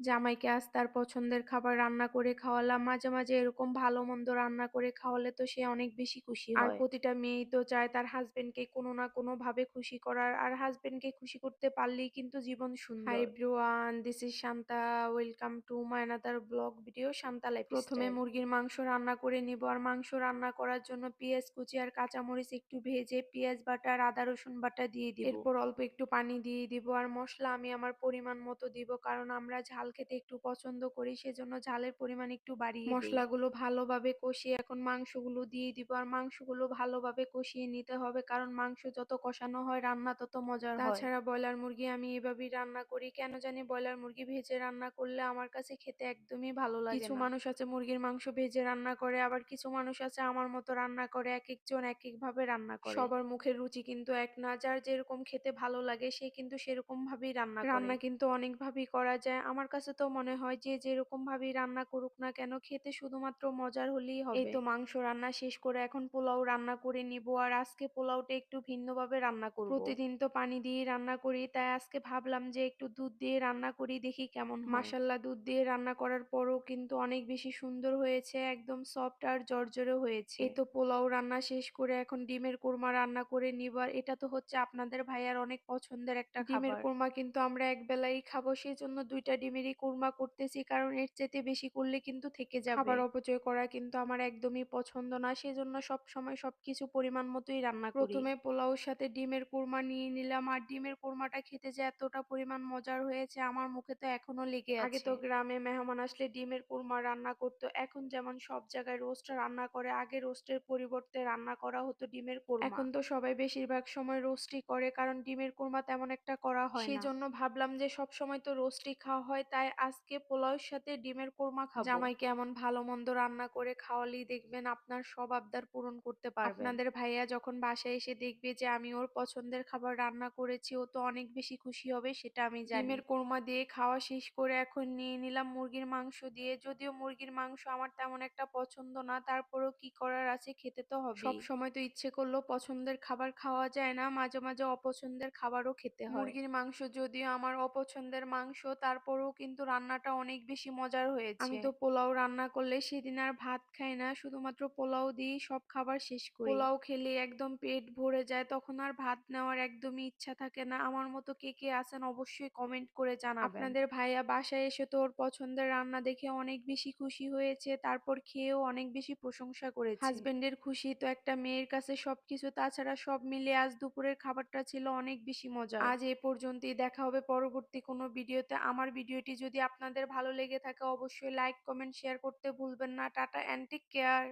জামাইকে আজ তার পছন্দের খাবার রান্না করে খাওয়ালাম। মাঝে, মাঝে এরকম ভালো-মন্দ রান্না করে খাওয়ালে তো সে অনেক বেশি খুশি আর প্রতিটা মেয়েই তো চায় তার হাসব্যান্ডকে কোনো না কোনোভাবে খুশি করার। আর হাসব্যান্ডকে খুশি করতে পারলেই কিন্তু জীবন সুন্দর। Hi everyone, this is Shanta. Welcome to my another blog video Shanta life প্রথমে মুরগির মাংস রান্না করে নিব। আর মাংস রান্না করার জন্য পেঁয়াজ কুচি আর কাঁচামরিচ একটু ভেজে পেঁয়াজ বাটা আর আদা রসুন বাটা দিয়ে দিব। এরপর অল্প একটু পানি দিয়ে দিব আর মশলা আমি আমার পরিমাণ মতো দিব কারণ আমরা ঝাল খেতে একটু পছন্দ করি সেজন্য ঝালের পরিমাণ একটু বাড়িয়ে দিই। মসলাগুলো ভালোভাবে কষিয়ে এখন মাংসগুলো দিয়ে দিব আর মাংসগুলো ভালোভাবে কষিয়ে নিতে হবে কারণ মাংস যত কষানো হয় রান্না তত মজার হয়। তাছাড়া ব্রয়লার মুরগি আমি এভাবেই রান্না করি। কেন জানি ব্রয়লার মুরগি ভেজে রান্না করলে আমার কাছে খেতে একদমই ভালো লাগে কিছু মানুষ আছে মুরগির মাংস ভেজে রান্না করে আবার কিছু মানুষ আছে আমার মতো রান্না করে এক একজন এক এক ভাবে রান্না করে। সবার মুখের রুচি কিন্তু এক না যার যেরকম খেতে ভালো লাগে সে কিন্তু সেরকম ভাবেই রান্না করে। রান্না কিন্তু অনেক ভাবেই করা যায়। আমার কাছে তো মনে হয় যে যেরকম ভাবেই রান্না করুক না কেন খেতে শুধুমাত্র মজার হলেই হবে। এই তো মাংস রান্না শেষ করে এখন পোলাও রান্না করে নিব আর আজকে পোলাওটা একটু ভিন্নভাবে রান্না করব। প্রতিদিন তো পানি দিয়ে রান্না করি তাই আজকে ভাবলাম যে একটু দুধ দিয়ে রান্না করি দেখি কেমন হয়। মাশাল্লাহ দুধ দিয়ে রান্না করার পরও কিন্তু অনেক বেশি সুন্দর হয়েছে একদম সফট আর জর্জরে হয়েছে। এই তো পোলাও রান্না শেষ করে এখন ডিমের কোরমা রান্না করে নিব আর এটা তো হচ্ছে আপনাদের ভাইয়ার অনেক পছন্দের একটা খাবার। ডিমের কোরমা কিন্তু আমরা এক বেলাই খাব সেই জন্য দুইটা ডিমেরই কোরমা করতেছি। কারণ এর চাইতে বেশি করলে কিন্তু থেকে যাবে। খাবার অপচয় করা কিন্তু আমার একদমই পছন্দ না। সেজন্য সব সময় সবকিছু পরিমাণ মতোই রান্না করি। প্রথমে পোলাওর সাথে ডিমের কোরমা নিয়ে নিলাম। আর ডিমের কোরমাটা খেতে যে এতটা পরিমাণ মজার হয়েছে আমার মুখে তো এখনও লেগে আছে। আগে তো গ্রামে মেহমান আসলে ডিমের কোরমা রান্না করতো। এখন যেমন সব জায়গায় রোস্ট রান্না করে আগে রোস্টের পরিবর্তে রান্না করা হতো ডিমের কোরমা। এখন তো সবাই বেশিরভাগ সময় রোস্টই করে কারণ ডিমের কোরমা তেমন একটা করা হয় না। সেজন্য ভাবলাম যে সব সময় তো রোস্টই খাওয়া হয়। তাই আজকে পোলাওর সাথে ডিমের কোরমা খাব। জামাইকে এমন ভালো মন্দ রান্না করে খাওয়ালেই দেখবেন আপনার সব আবদার পূরণ করতে পারবে। আপনাদের ভাইয়া যখন বাসায় এসে দেখবে যে আমি ওর পছন্দের খাবার রান্না করেছি ও তো অনেক বেশি খুশি হবে সেটা আমি জানি। ডিমের কোরমা দিয়ে খাওয়া শেষ করে এখন নিয়ে নিলাম মুরগির মাংস দিয়ে। যদিও মুরগির মাংস আমার তেমন একটা পছন্দ না তারপরেও কি করার আছে খেতে তো হবে সব সময় তো ইচ্ছে করলেও পছন্দের খাবার খাওয়া যায় না মাঝে মাঝে অপছন্দের খাবারও খেতে হয়। মুরগির মাংস যদিও আমার অপছন্দের মাংস তারপরেও কিন্তু রান্নাটা অনেক বেশি মজার হয়েছে। আমি তো পোলাও রান্না করলে সেদিন আর ভাত খাই না শুধুমাত্র পোলাও দিয়েই সব খাবার শেষ করি। পোলাও খেলে একদম পেট ভরে যায় তখন আর ভাত নেওয়ার একদমই ইচ্ছা থাকে না। আমার মতো কে কে আছেন অবশ্যই কমেন্ট করে জানাবেন। আপনাদের ভাইয়া বাসায় এসে তো ওর পছন্দের রান্না দেখে অনেক বেশি খুশি হয়েছে তারপর খেয়েও অনেক বেশি প্রশংসা করেছে। হাজবেন্ডের খুশি তো একটা মেয়ের কাছে সবকিছু তাছাড়া সব মিলে আজ দুপুরের খাবারটা ছিল অনেক বেশি মজা আজ এ পর্যন্তই দেখা হবে পরবর্তী কোনো ভিডিওতে। আমার ভিডিওটি যদি আপনাদের ভালো লেগে থাকে, অবশ্যই লাইক কমেন্ট শেয়ার করতে ভুলবেন না। Tata and take care